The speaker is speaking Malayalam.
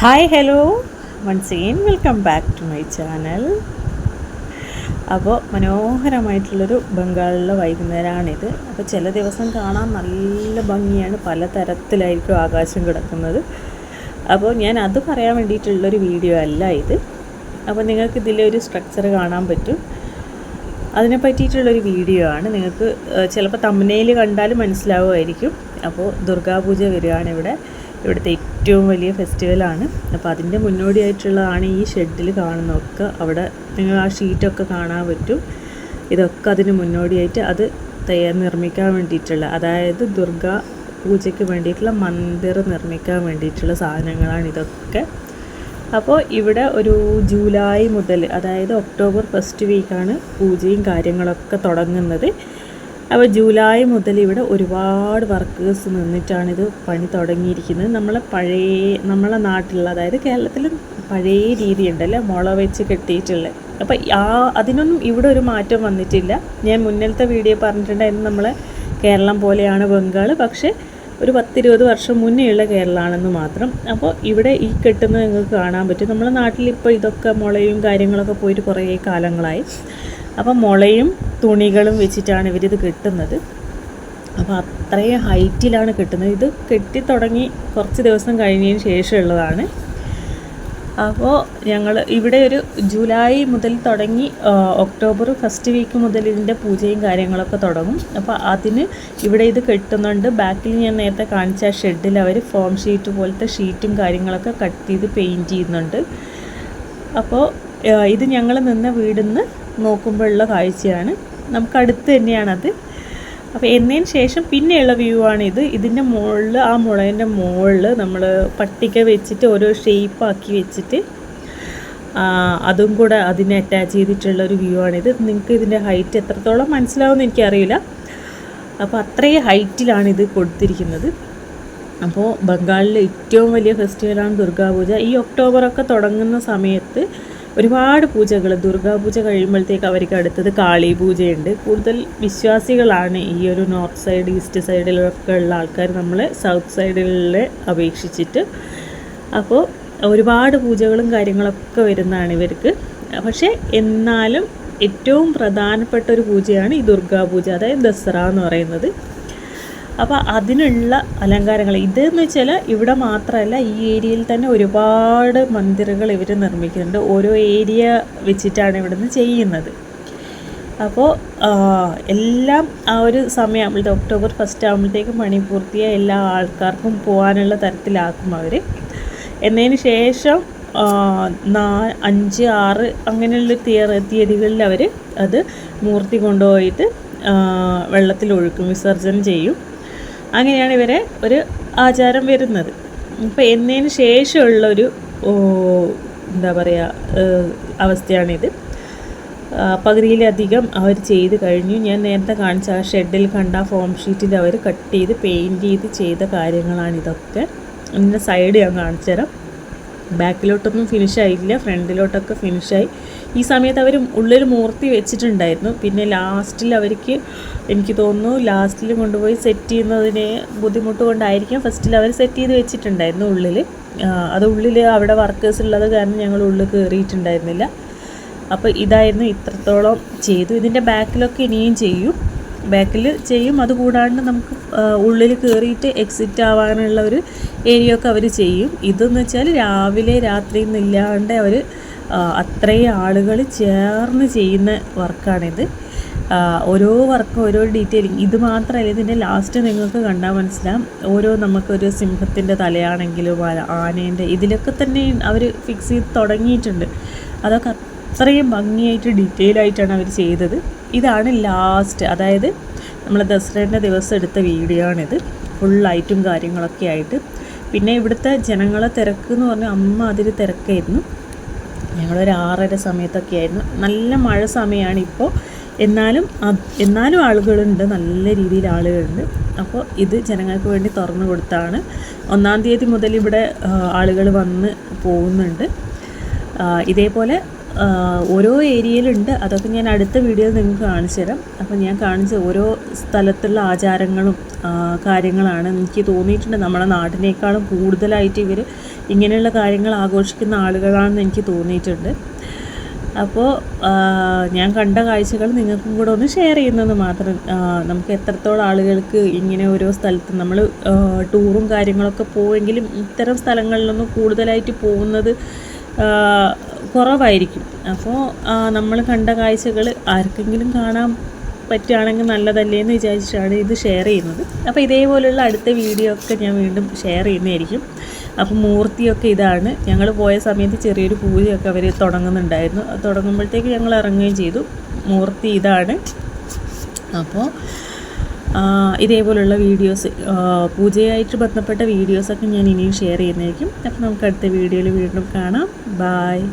Hi hello once again welcome back to my channel അപ്പോൾ മനോഹരമായിട്ടുള്ളൊരു ബംഗാളിലെ വൈകുന്നേരമാണിത് അപ്പോൾ ചില ദിവസം കാണാൻ നല്ല ഭംഗിയാണ്. പല തരത്തിലായിരിക്കും ആകാശം കിടക്കുന്നത്. അപ്പോൾ ഞാൻ അത് പറയാൻ വേണ്ടിയിട്ടുള്ളൊരു വീഡിയോ അല്ല ഇത്. അപ്പോൾ നിങ്ങൾക്ക് ഇതിലെ ഒരു സ്ട്രക്ചർ കാണാൻ പറ്റും. അതിനെ പറ്റിയിട്ടുള്ളൊരു വീഡിയോ ആണ്. നിങ്ങൾക്ക് ചിലപ്പോൾ തമ്മനയിൽ കണ്ടാൽ മനസ്സിലാവുമായിരിക്കും. അപ്പോൾ ദുർഗാപൂജ വരികയാണ് ഇവിടെ ഇവിടുത്തെ ഏറ്റവും വലിയ ഫെസ്റ്റിവലാണ്. അപ്പോൾ അതിന്റെ മുന്നോടിയായിട്ടുള്ളതാണ് ഈ ഷെഡിൽ കാണുന്നതൊക്കെ. അവിടെ നിങ്ങൾ ആ ഷീറ്റൊക്കെ കാണാൻ പറ്റും. ഇതൊക്കെ അതിന് മുന്നോടിയായിട്ട് അത് തയ്യാർ നിർമ്മിക്കാൻ വേണ്ടിയിട്ടുള്ള അതായത് ദുർഗാ പൂജയ്ക്ക് വേണ്ടിയിട്ടുള്ള മന്ദിർ നിർമ്മിക്കാൻ വേണ്ടിയിട്ടുള്ള സാധനങ്ങളാണ് ഇതൊക്കെ. അപ്പോൾ ഇവിടെ ഒരു ജൂലൈ മുതൽ അതായത് ഒക്ടോബർ ഫസ്റ്റ് വീക്കാണ് പൂജയും കാര്യങ്ങളൊക്കെ തുടങ്ങുന്നത്. അപ്പോൾ ജൂലൈ മുതൽ ഇവിടെ ഒരുപാട് വർക്കേഴ്സ് ഇത് പണി തുടങ്ങിയിരിക്കുന്നത്. നമ്മളെ പഴയ നമ്മളെ നാട്ടിലുള്ള അതായത് കേരളത്തിൽ പഴയ രീതി ഉണ്ടല്ലോ മുള വെച്ച് കെട്ടിയിട്ടുള്ള. അപ്പോൾ ആ അതിനൊന്നും ഇവിടെ ഒരു മാറ്റം വന്നിട്ടില്ല. ഞാൻ മുന്നിലത്തെ വീഡിയോ പറഞ്ഞിട്ടുണ്ടായിരുന്നു നമ്മളെ കേരളം പോലെയാണ് ബംഗാൾ പക്ഷേ ഒരു പത്തിരുപത് വർഷം മുന്നേയുള്ള കേരളമാണെന്ന് മാത്രം. അപ്പോൾ ഇവിടെ ഈ കെട്ടുന്നത് നിങ്ങൾക്ക് കാണാൻ പറ്റും. നമ്മളെ നാട്ടിൽ ഇപ്പോൾ ഇതൊക്കെ മുളയും കാര്യങ്ങളൊക്കെ പോയിട്ട് കുറേ കാലങ്ങളായി. അപ്പോൾ മുളയും തുണികളും വെച്ചിട്ടാണ് ഇവരിത് കെട്ടുന്നത്. അപ്പോൾ അത്രയും ഹൈറ്റിലാണ് കെട്ടുന്നത്. ഇത് കെട്ടി തുടങ്ങി കുറച്ച് ദിവസം കഴിഞ്ഞതിന് ശേഷമുള്ളതാണ്. അപ്പോൾ ഞങ്ങൾ ഇവിടെ ഒരു ജൂലൈ മുതൽ തുടങ്ങി ഒക്ടോബർ ഫസ്റ്റ് വീക്ക് മുതൽ ഇതിന്റെ പൂജയും കാര്യങ്ങളൊക്കെ തുടങ്ങും. അപ്പോൾ അതിന് ഇവിടെ ഇത് കെട്ടുന്നുണ്ട്. ബാക്കിൽ ഞാൻ നേരത്തെ കാണിച്ച ഷെഡിൽ അവർ ഫോം ഷീറ്റ് പോലത്തെ ഷീറ്റും കാര്യങ്ങളൊക്കെ കട്ട് ചെയ്ത് പെയിന്റ് ചെയ്യുന്നുണ്ട്. അപ്പോൾ ഇത് ഞങ്ങൾ നിന്ന വീടിൽ നിന്ന് നോക്കുമ്പോഴുള്ള കാഴ്ചയാണ്. നമുക്ക് അടുത്ത് തന്നെയാണത് അപ്പോൾ എന്നതിന് ശേഷം പിന്നെയുള്ള വ്യൂ ആണിത് ഇതിന്റെ മുകളിൽ ആ മുളേന്റെ മുകളിൽ നമ്മൾ പട്ടിക വെച്ചിട്ട് ഓരോ ഷേപ്പാക്കി വെച്ചിട്ട് അതും കൂടെ അതിനെ അറ്റാച്ച് ചെയ്തിട്ടുള്ള ഒരു വ്യൂ ആണിത് നിങ്ങൾക്ക് ഇതിന്റെ ഹൈറ്റ് എത്രത്തോളം മനസ്സിലാവുമെന്ന് എനിക്കറിയില്ല. അപ്പോൾ അത്രയും ഹൈറ്റിലാണ് ഇത് കൊടുത്തിരിക്കുന്നത്. അപ്പോൾ ബംഗാളിലെ ഏറ്റവും വലിയ ഫെസ്റ്റിവലാണ് ദുർഗാപൂജ. ഈ ഒക്ടോബറൊക്കെ തുടങ്ങുന്ന സമയത്ത് ഒരുപാട് പൂജകൾ. ദുർഗാപൂജ കഴിയുമ്പോഴത്തേക്ക് അവർക്ക് അടുത്തത് കാളി പൂജയുണ്ട്. കൂടുതൽ വിശ്വാസികളാണ് ഈ ഒരു നോർത്ത് സൈഡ് ഈസ്റ്റ് സൈഡിലൊക്കെ ഉള്ള ആൾക്കാർ നമ്മൾ സൗത്ത് സൈഡിലെ അപേക്ഷിച്ചിട്ട്. അപ്പോൾ ഒരുപാട് പൂജകളും കാര്യങ്ങളൊക്കെ വരുന്നതാണ് ഇവർക്ക്. പക്ഷേ എന്നാലും ഏറ്റവും പ്രധാനപ്പെട്ട ഒരു പൂജയാണ് ഈ ദുർഗാപൂജ അതായത് ദസറ എന്ന് പറയുന്നത്. അപ്പോൾ അതിനുള്ള അലങ്കാരങ്ങൾ. ഇതെന്ന് വെച്ചാൽ ഇവിടെ മാത്രമല്ല ഈ ഏരിയയിൽ തന്നെ ഒരുപാട് മന്ദിരങ്ങൾ ഇവർ നിർമ്മിക്കുന്നുണ്ട്. ഓരോ ഏരിയ വെച്ചിട്ടാണ് ഇവിടുന്ന് ചെയ്യുന്നത്. അപ്പോൾ എല്ലാം ആ ഒരു സമയമാകുമ്പോഴത്തെ ഒക്ടോബർ ഫസ്റ്റ് ആകുമ്പോഴത്തേക്കും പണി പൂർത്തിയായ എല്ലാ ആൾക്കാർക്കും പോകാനുള്ള തരത്തിലാക്കും അവർ എന്നതിന് ശേഷം നാ അഞ്ച് ആറ് അങ്ങനെയുള്ള തീയ തീയതികളിൽ അവർ അത് മൂർത്തി കൊണ്ടുപോയിട്ട് വെള്ളത്തിൽ ഒഴുക്കും വിസർജനം ചെയ്യും. അങ്ങനെയാണ് ഇവരെ ഒരു ആചാരം വരുന്നത്. ഇപ്പം എന്നതിന് ശേഷമുള്ളൊരു എന്താ പറയുക അവസ്ഥയാണിത്. പകുതിയിലധികം അവർ ചെയ്ത് കഴിഞ്ഞു. ഞാൻ നേരത്തെ കാണിച്ച ആ ഷെഡിൽ കണ്ട ഫോം ഷീറ്റിൽ അവർ കട്ട് ചെയ്ത് പെയിന്റ് ചെയ്ത് ചെയ്ത കാര്യങ്ങളാണിതൊക്കെ. ഇതിന്റെ സൈഡ് ഞാൻ കാണിച്ചു തരാം ബാക്കിലോട്ടൊന്നും ഫിനിഷ് ആയില്ല ഫ്രണ്ടിലോട്ടൊക്കെ ഫിനിഷായി ഈ സമയത്ത് അവർ ഉള്ളിൽ മൂർത്തി വെച്ചിട്ടുണ്ടായിരുന്നു. പിന്നെ ലാസ്റ്റിൽ അവർക്ക് എനിക്ക് തോന്നുന്നു ലാസ്റ്റിൽ കൊണ്ടുപോയി സെറ്റ് ചെയ്യുന്നതിന് ബുദ്ധിമുട്ട് കൊണ്ടായിരിക്കും. ഫസ്റ്റിൽ അവർ സെറ്റ് ചെയ്ത് വെച്ചിട്ടുണ്ടായിരുന്നു ഉള്ളിൽ അത് ഉള്ളിൽ അവിടെ വർക്കേഴ്സ് ഉള്ളത് കാരണം ഞങ്ങൾ ഉള്ളിൽ കയറിയിട്ടുണ്ടായിരുന്നില്ല അപ്പോൾ ഇതായിരുന്നു ഇത്രത്തോളം ചെയ്തു. ഇതിന്റെ ബാക്കിലൊക്കെ ഇനിയും ചെയ്യും. ബാക്കിൽ ചെയ്യും. അതുകൂടാണ്ട് നമുക്ക് ഉള്ളിൽ കയറിയിട്ട് എക്സിറ്റ് ആവാനുള്ള ഒരു ഏരിയ ഒക്കെ അവർ ചെയ്യും. ഇതെന്ന് വെച്ചാൽ രാവിലെ രാത്രി എന്നില്ലാണ്ട് അവർ അത്രയും ആളുകൾ ചേർന്ന് ചെയ്യുന്ന വർക്കാണിത്. ഓരോ വർക്കും ഓരോ ഡീറ്റെയിലിങ് ഇത് മാത്രമല്ല ഇതിന്റെ ലാസ്റ്റ് നിങ്ങൾക്ക് കണ്ടാൽ മനസ്സിലാവും. ഓരോ നമുക്കൊരു സിംഹത്തിന്റെ തലയാണെങ്കിലും ആനേന്റെ ഇതിലൊക്കെ തന്നെ അവർ ഫിക്സ് ചെയ്ത് തുടങ്ങിയിട്ടുണ്ട്. അതൊക്കെ അത്രയും ഭംഗിയായിട്ട് ഡീറ്റെയിൽ ആയിട്ടാണ് അവർ ചെയ്തത്. ഇതാണ് ലാസ്റ്റ് അതായത് നമ്മൾ ദസറേന്റെ ദിവസം എടുത്ത വീഡിയോ ആണിത് ഫുൾ ലൈറ്റും കാര്യങ്ങളൊക്കെ ആയിട്ട്. പിന്നെ ഇവിടുത്തെ ജനങ്ങളെ തിരക്ക് എന്ന് പറഞ്ഞാൽ അമ്മ അതിൽ തിരക്കായിരുന്നു. ഞങ്ങളൊരു ആറര സമയത്തൊക്കെ ആയിരുന്നു. നല്ല മഴ സമയമാണ് ഇപ്പോൾ എന്നാലും എന്നാലും ആളുകളുണ്ട്. നല്ല രീതിയിൽ ആളുകളുണ്ട്. അപ്പോൾ ഇത് ജനങ്ങൾക്ക് വേണ്ടി തുറന്നു കൊടുത്താണ്. ഒന്നാം തീയതി മുതൽ ഇവിടെ ആളുകൾ വന്ന് പോകുന്നുണ്ട്. ഇതേപോലെ ഓരോ ഏരിയയിലുണ്ട്. അതൊക്കെ ഞാൻ അടുത്ത വീഡിയോയിൽ നിങ്ങൾക്ക് കാണിച്ചു തരാം. അപ്പോൾ ഞാൻ കാണിച്ച ഓരോ സ്ഥലത്തുള്ള ആചാരങ്ങളും കാര്യങ്ങളാണ് എനിക്ക് തോന്നിയിട്ടുണ്ട്. നമ്മുടെ നാട്ടിനേക്കാളും കൂടുതലായിട്ട് ഇവർ ഇങ്ങനെയുള്ള കാര്യങ്ങൾ ആഘോഷിക്കുന്ന ആളുകളാണെന്ന് എനിക്ക് തോന്നിയിട്ടുണ്ട്. അപ്പോൾ ഞാൻ കണ്ട കാഴ്ചകൾ നിങ്ങൾക്കും കൂടെ ഒന്ന് ഷെയർ ചെയ്യുന്നത് മാത്രം നമുക്ക് എത്രത്തോളം ആളുകൾക്ക് ഇങ്ങനെ ഓരോ സ്ഥലത്ത് നമ്മൾ ടൂറും കാര്യങ്ങളൊക്കെ പോയെങ്കിലും ഇത്തരം സ്ഥലങ്ങളിലൊന്നും കൂടുതലായിട്ട് പോകുന്നത് കുറവായിരിക്കും. അപ്പോൾ നമ്മൾ കണ്ട കാഴ്ചകൾ ആർക്കെങ്കിലും കാണാൻ പറ്റുകയാണെങ്കിൽ നല്ലതല്ലേ എന്ന് വിചാരിച്ചിട്ടാണ് ഇത് ഷെയർ ചെയ്യുന്നത്. അപ്പോൾ ഇതേപോലെയുള്ള അടുത്ത വീഡിയോ ഒക്കെ ഞാൻ വീണ്ടും ഷെയർ ചെയ്യുന്നതായിരിക്കും. അപ്പോൾ മൂർത്തിയൊക്കെ ഇതാണ്. ഞങ്ങൾ പോയ സമയത്ത് ചെറിയൊരു പൂജയൊക്കെ അവർ തുടങ്ങുന്നുണ്ടായിരുന്നു. തുടങ്ങുമ്പോഴത്തേക്ക് ഞങ്ങൾ ഇറങ്ങുകയും ചെയ്തു. മൂർത്തി ഇതാണ്. അപ്പോൾ ഇതേപോലുള്ള വീഡിയോസ് പൂജയായിട്ട് ബന്ധപ്പെട്ട വീഡിയോസൊക്കെ ഞാൻ ഇനിയും ഷെയർ ചെയ്യുന്നതായിരിക്കും. അപ്പോൾ നമുക്ക് അടുത്ത വീഡിയോയിൽ വീണ്ടും കാണാം. ബായ്